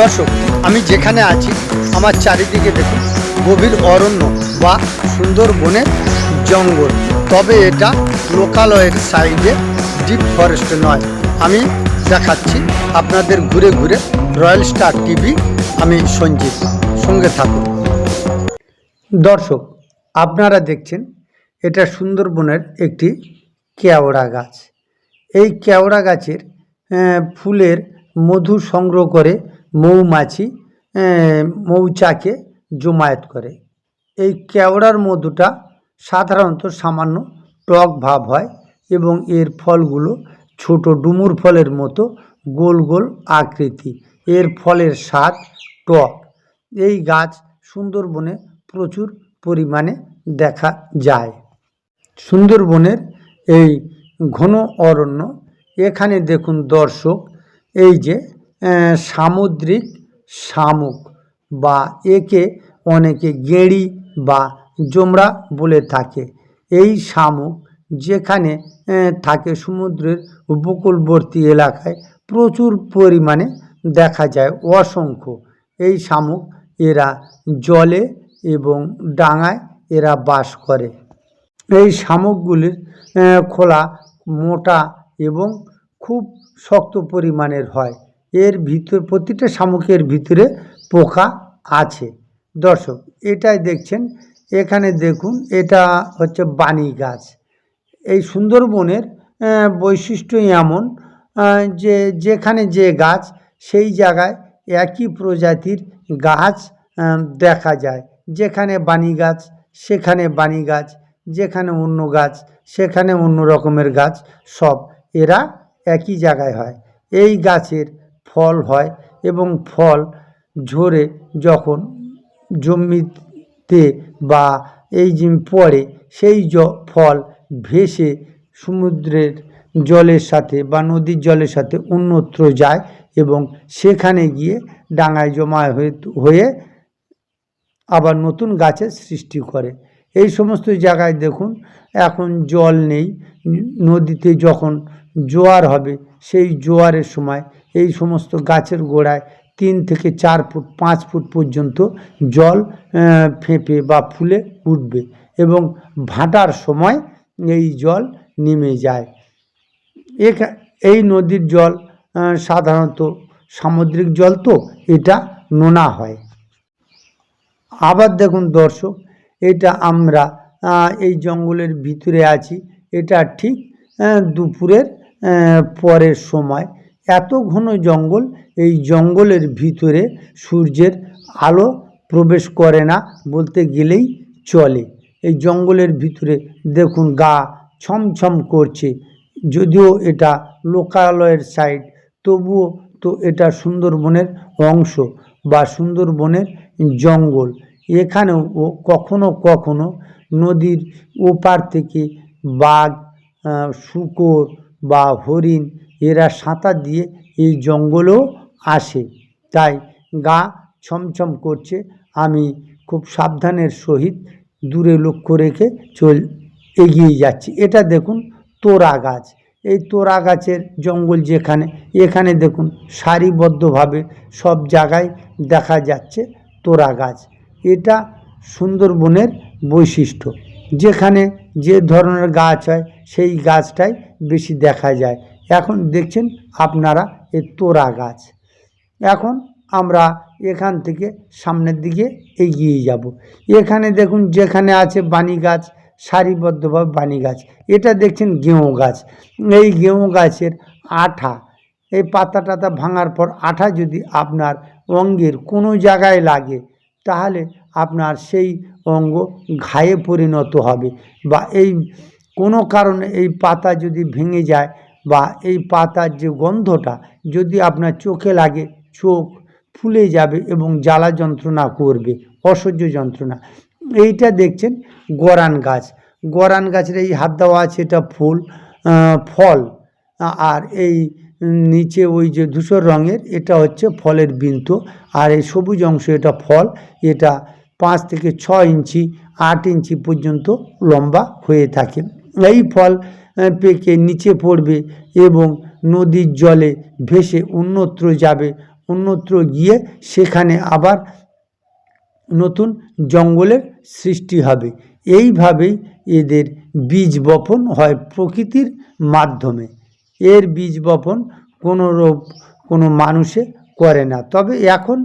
দর্শক, আমি যেখানে আছি, আমার চারিদিকে দেখুন, গভীর অরণ্য বা সুন্দর সুন্দরবনের জঙ্গল। তবে এটা লোকালয়ের সাইডে ডিপ ফরেস্ট নয়। আমি দেখাচ্ছি আপনাদের ঘুরে ঘুরে রয়্যাল স্টার টিভি, আমি সঞ্জিত সঙ্গে থাকুন। দর্শক, আপনারা দেখছেন, এটা সুন্দরবনের একটি কেওড়া গাছ। এই কেওড়া গাছের ফুলের মধু সংগ্রহ করে মৌমাছি মৌচাকে জমায়েত করে। এই কেওড়ার মধুটা সাধারণত সামান্য টক ভাব হয় এবং এর ফলগুলো ছোট ডুমুর ফলের মতো গোল গোল আকৃতি। এর ফলের স্বাদ টক। এই গাছ সুন্দরবনে প্রচুর পরিমাণে দেখা যায়। সুন্দরবনের এই ঘন অরণ্য, এখানে দেখুন দর্শক, এই যে সামুদ্রিক শামুক বা একে অনেকে গেঁড়ি বা জোমরা বলে থাকে। এই শামুক যেখানে থাকে সমুদ্রের উপকূলবর্তী এলাকায় প্রচুর পরিমাণে দেখা যায় অসংখ্য। এই শামুক এরা জলে এবং ডাঙায় এরা বাস করে। এই শামুকগুলির খোলা, মোটা এবং খুব শক্ত পরিমাণের হয়। এর ভিতর, প্রতিটা শামুকের ভিতরে পোকা আছে। দর্শক, এটাই দেখছেন। এখানে দেখুন, এটা হচ্ছে বানি গাছ। এই সুন্দরবনের বৈশিষ্ট্য এমন যে যেখানে যে গাছ, সেই জায়গায় একই প্রজাতির গাছ দেখা যায়। যেখানে বানি গাছ, সেখানে বানি গাছ, যেখানে অন্য গাছ, সেখানে অন্য রকমের গাছ, সব এরা একই জায়গায় হয়। এই গাছের ফল হয় এবং ফল ঝরে যখন জমিতে বা এই যে পড়ে, সেই জ, ফল ভেসে সমুদ্রের জলের সাথে বা নদীর জলের সাথে অন্যত্র যায় এবং সেখানে গিয়ে ডাঙায় জমা হয়ে হয়ে আবার নতুন গাছের সৃষ্টি করে। এই সমস্ত জায়গায় দেখুন, এখন জল নেই। নদীতে যখন জোয়ার হবে, সেই জোয়ারের সময় এই সমস্ত গাছের গোড়ায় তিন থেকে চার ফুট, পাঁচ ফুট পর্যন্ত জল ফেঁপে বা ফুলে উঠবে এবং ভাটার সময় এই জল নেমে যায়। এই নদীর জল সাধারণত সামুদ্রিক জল তো, এটা নোনা হয়। আবার দেখুন দর্শক, এটা আমরা এই জঙ্গলের ভিতরে আছি, এটা ঠিক দুপুরের পরের সময়। এত ঘন জঙ্গল, এই জঙ্গলের ভিতরে সূর্যের আলো প্রবেশ করে না বলতে গেলেই চলে। এই জঙ্গলের ভিতরে দেখুন গা ছমছম করছে, যদিও এটা লোকালয়ের সাইড তবুও তো এটা সুন্দরবনের অংশ বা সুন্দরবনের জঙ্গল। এখানেও ও কখনো কখনো নদীর ওপার থেকে বাঘ শূকর বা হরিণ এরা সাঁতার দিয়ে এই জঙ্গলেও আসে। তাই গা ছমছম করছে। আমি খুব সাবধানের সহিত দূরে লক্ষ্য রেখে চল, এগিয়ে যাচ্ছি। এটা দেখুন তোরা গাছ। এই তোরা গাছের জঙ্গল যেখানে, এখানে দেখুন সারিবদ্ধভাবে সব জায়গায় দেখা যাচ্ছে তোরা গাছ। এটা সুন্দরবনের বৈশিষ্ট্য। যেখানে যে ধরনের গাছ হয়, সেই গাছটাই বেশি দেখা যায়। এখন দেখছেন আপনারা এই তোরা গাছ। এখন আমরা এখান থেকে সামনের দিকে এগিয়ে যাব। এখানে দেখুন যেখানে আছে বানি গাছ, সারিবদ্ধভাবে বানি গাছ। এটা দেখছেন গেঁয়ো গাছ। এই গেঁয়ো গাছের আঠা, এই পাতা টাতা ভাঙার পর আঠা যদি আপনার অঙ্গের কোনো জায়গায় লাগে, তাহলে আপনার সেই অঙ্গ ঘায়ে পরিণত হবে বা এই কোনো কারণে এই পাতা যদি ভেঙে যায় বা এই পাতার যে গন্ধটা যদি আপনার চোখে লাগে, চোখ ফুলে যাবে এবং জ্বালা যন্ত্রণা করবে, অসহ্য যন্ত্রণা। এইটা দেখছেন গরান গাছ। গরান গাছের এই হাত দেওয়া আছে এটা ফুল ফল। আর এই নিচে ওই যে ধূসর রঙের এটা হচ্ছে ফলের বিন্তু। আর এই সবুজ অংশ এটা ফল। এটা পাঁচ থেকে ছ ইঞ্চি, আট ইঞ্চি পর্যন্ত লম্বা হয়ে থাকে। এই ফল পেকে নিচে পড়বে এবং নদীর জলে ভেসে অন্যত্র যাবে, অন্যত্র গিয়ে সেখানে আবার নতুন জঙ্গলের সৃষ্টি হবে। এইভাবেই এদের বীজ বপন হয় প্রকৃতির মাধ্যমে। এর বীজ বপন কোনো রূপ কোনো মানুষে করে না। তবে এখন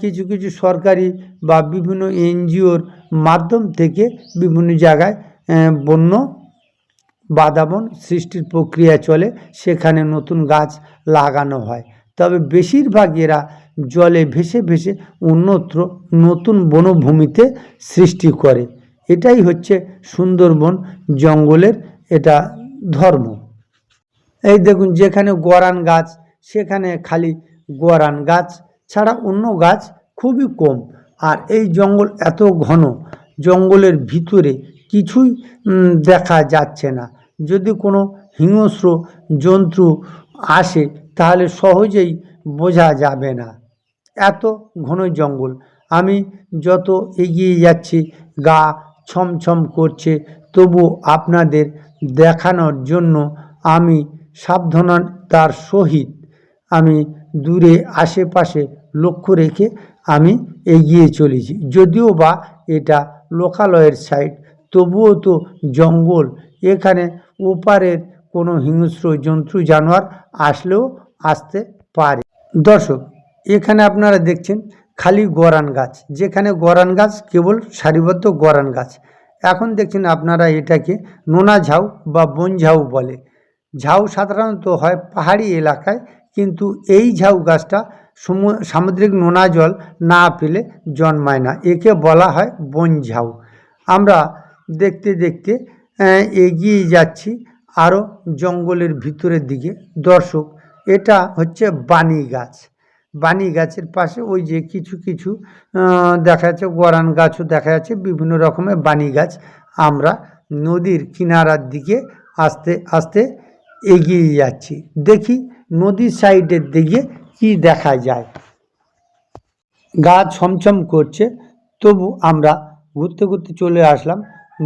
কিছু কিছু সরকারি বা বিভিন্ন এনজিওর মাধ্যম থেকে বিভিন্ন জায়গায় বন্য বাদাবন সৃষ্টির প্রক্রিয়া চলে, সেখানে নতুন গাছ লাগানো হয়। তবে বেশিরভাগ এরা জলে ভেসে ভেসে অন্যত্র নতুন বনভূমিতে সৃষ্টি করে। এটাই হচ্ছে সুন্দরবন জঙ্গলের এটা ধর্ম। এই দেখুন, যেখানে গরান গাছ, সেখানে খালি গরান গাছ ছাড়া অন্য গাছ খুবই কম। আর এই জঙ্গল এত ঘন, জঙ্গলের ভিতরে কিছুই দেখা যাচ্ছে না। যদি কোনো হিংস্র জন্তু আসে, তাহলে সহজেই বোঝা যাবে না। এত ঘন জঙ্গল। আমি যত এগিয়ে যাচ্ছি, গা ছমছম করছে, তবু আপনাদের দেখানোর জন্য আমি সাবধানতার সহিত আমি দূরে আশেপাশে লক্ষ্য রেখে আমি এগিয়ে চলেছি। যদিও বা এটা লোকালয়ের সাইড তবুও তো জঙ্গল। এখানে ওপারের কোনো হিংস্র জন্তু, জানোয়ার আসলেও আসতে পারে। দর্শক, এখানে আপনারা দেখছেন খালি গরান গাছ। যেখানে গরান গাছ কেবল সারিবদ্ধ গরান গাছ। এখন দেখছেন আপনারা এটাকে নোনা ঝাউ বা বন ঝাউ বলে। ঝাউ সাধারণত হয় পাহাড়ি এলাকায়, কিন্তু এই ঝাউ গাছটা সমু- সামুদ্রিক নোনা জল না পেলে জন্মায় না। একে বলা হয় বন ঝাউ। আমরা দেখতে দেখতে এগিয়ে যাচ্ছি আরও জঙ্গলের ভিতরের দিকে। দর্শক, এটা হচ্ছে বানি গাছ। বানি গাছের পাশে ওই যে কিছু কিছু দেখা যাচ্ছে গরান গাছও দেখা যাচ্ছে, বিভিন্ন রকমের বানি গাছ। আমরা নদীর কিনারার দিকে আস্তে আস্তে এগিয়ে যাচ্ছি। দেখি নদীর সাইডের দিকে কি দেখা যায়। গা ছমছম করছে, তবু আমরা ঘুরতে ঘুরতে চলে আসলাম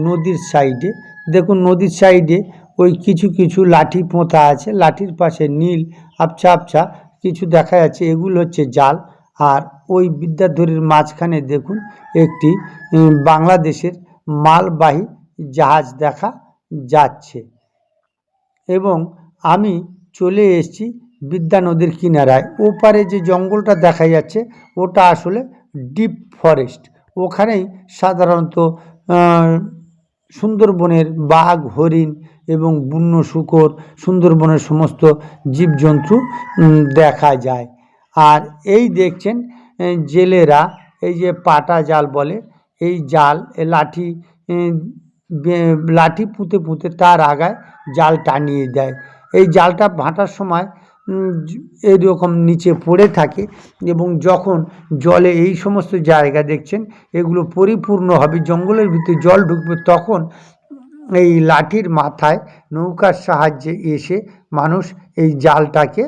নদীর সাইডে। দেখুন, নদীর সাইডে ওই কিছু কিছু লাঠি পোঁতা আছে। লাঠির পাশে নীল আবছা আবছা কিছু দেখা যাচ্ছে। এগুলো হচ্ছে জাল। আর ওই বিদ্যাধরীর মাঝখানে দেখুন, একটি বাংলাদেশের মালবাহী জাহাজ দেখা যাচ্ছে। এবং আমি চলে এসেছি বিদ্যা নদীর কিনারায়। ওপারে যে জঙ্গলটা দেখা যাচ্ছে, ওটা আসলে ডিপ ফরেস্ট। ওখানেই সাধারণত সুন্দরবনের বাঘ, হরিণ এবং বন্য শুকর সুন্দরবনের সমস্ত জীবজন্তু দেখা যায়। আর এই দেখছেন জেলেরা, এই যে পাটা জাল বলে, এই জাল লাঠি লাঠি পুঁতে পুঁতে তার আগায় জাল টানিয়ে দেয়। এই জালটা ভাঁটার সময় এইরকম নিচে পড়ে থাকে এবং যখন জলে এই সমস্ত জায়গা দেখছেন, এগুলো পরিপূর্ণ হবে, জঙ্গলের ভিতরে জল ঢুকবে, তখন এই লাঠির মাথায় নৌকার সাহায্যে এসে মানুষ এই জালটাকে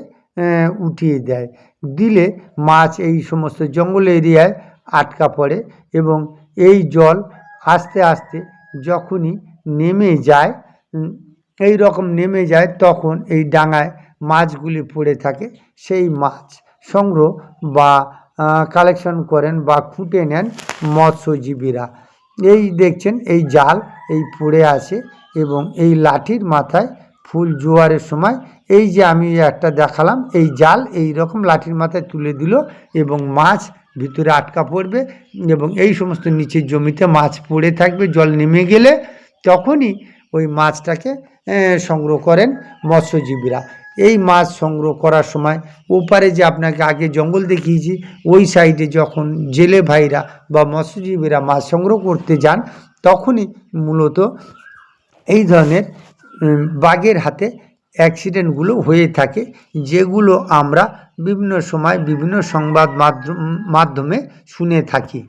উঠিয়ে দেয়। দিলে মাছ এই সমস্ত জঙ্গল এরিয়ায় আটকা পড়ে এবং এই জল আস্তে আস্তে যখনই নেমে যায় এই রকম নেমে যায়, তখন এই ডাঙায় মাছগুলি পড়ে থাকে, সেই মাছ সংগ্রহ বা কালেকশন করেন বা খুঁটে নেন মৎস্যজীবীরা। এই দেখছেন, এই জাল এই পড়ে আছে এবং এই লাঠির মাথায় ফুল জোয়ারের সময় এই যে আমি একটা দেখালাম, এই জাল এই রকম লাঠির মাথায় তুলে দিল এবং মাছ ভিতরে আটকা পড়বে এবং এই সমস্ত নিচের জমিতে মাছ পড়ে থাকবে, জল নেমে গেলে তখনই ওই মাছটাকে সংগ্রহ করেন মৎস্যজীবীরা। এই মাছ সংগ্রহ করার সময় ওপারে যে আপনাকে আগে জঙ্গল দেখিয়েছি, ওই সাইডে যখন জেলে ভাইরা বা মৎস্যজীবীরা মাছ সংগ্রহ করতে যান, তখনই মূলত এই ধরনের বাঘের হাতে অ্যাক্সিডেন্টগুলো হয়ে থাকে, যেগুলো আমরা বিভিন্ন সময় বিভিন্ন সংবাদ মাধ্যমে শুনে থাকি।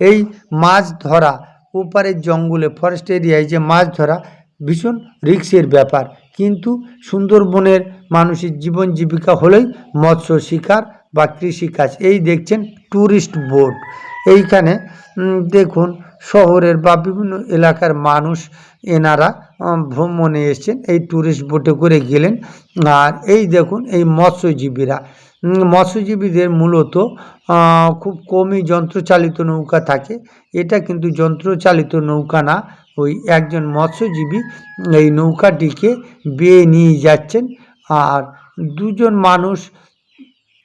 এই মাছ ধরা, ওপারের জঙ্গলে ফরেস্ট এরিয়ায় যে মাছ ধরা ভীষণ রিক্সের ব্যাপার। কিন্তু সুন্দরবনের মানুষের জীবন জীবিকা হলেই মৎস্য শিকার বা কৃষিকাজ এই দেখছেন ট্যুরিস্ট বোট এইখানে দেখুন, শহরের বা বিভিন্ন এলাকার মানুষ এনারা ভ্রমণে এসেছেন, এই ট্যুরিস্ট বোটে করে গেলেন। আর এই দেখুন, এই মৎস্যজীবীরা। মৎস্যজীবীদের মূলত খুব কমই যন্ত্রচালিত নৌকা থাকে। এটা কিন্তু যন্ত্রচালিত নৌকা না ওই একজন মৎস্যজীবী এই নৌকাটিকে বেয়ে নিয়ে যাচ্ছেন। আর দুজন মানুষ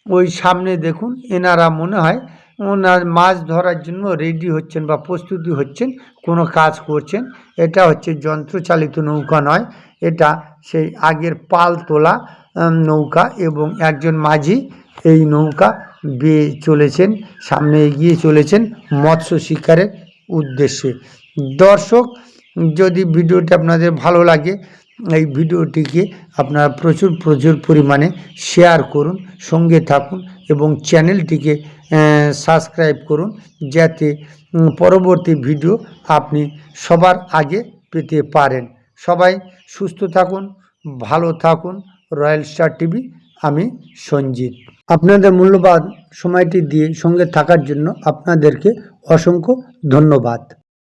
ওই সামনে দেখুন, এনারা মনে হয় ওনার মাছ ধরার জন্য রেডি হচ্ছেন বা প্রস্তুতি হচ্ছেন, কোনো কাজ করছেন। এটা হচ্ছে যন্ত্রচালিত নৌকা নয়, এটা সেই আগের পাল তোলা নৌকা এবং একজন মাঝি এই নৌকা বেয়ে চলেছেন, সামনে এগিয়ে চলেছেন মৎস্য শিকারের উদ্দেশ্যে। দর্শক যদি ভিডিওটি আপনাদের ভালো লাগে, এই ভিডিওটিকে আপনারা প্রচুর প্রচুর পরিমাণে শেয়ার করুন, সঙ্গে থাকুন এবং চ্যানেলটিকে সাবস্ক্রাইব করুন যাতে পরবর্তী ভিডিও আপনি সবার আগে পেতে পারেন। সবাই সুস্থ থাকুন, ভালো থাকুন। রয়্যাল স্টার টিভি, আমি সঞ্জিত। আপনাদের মূল্যবান সময়টি দিয়ে সঙ্গে থাকার জন্য আপনাদেরকে অসংখ্য ধন্যবাদ।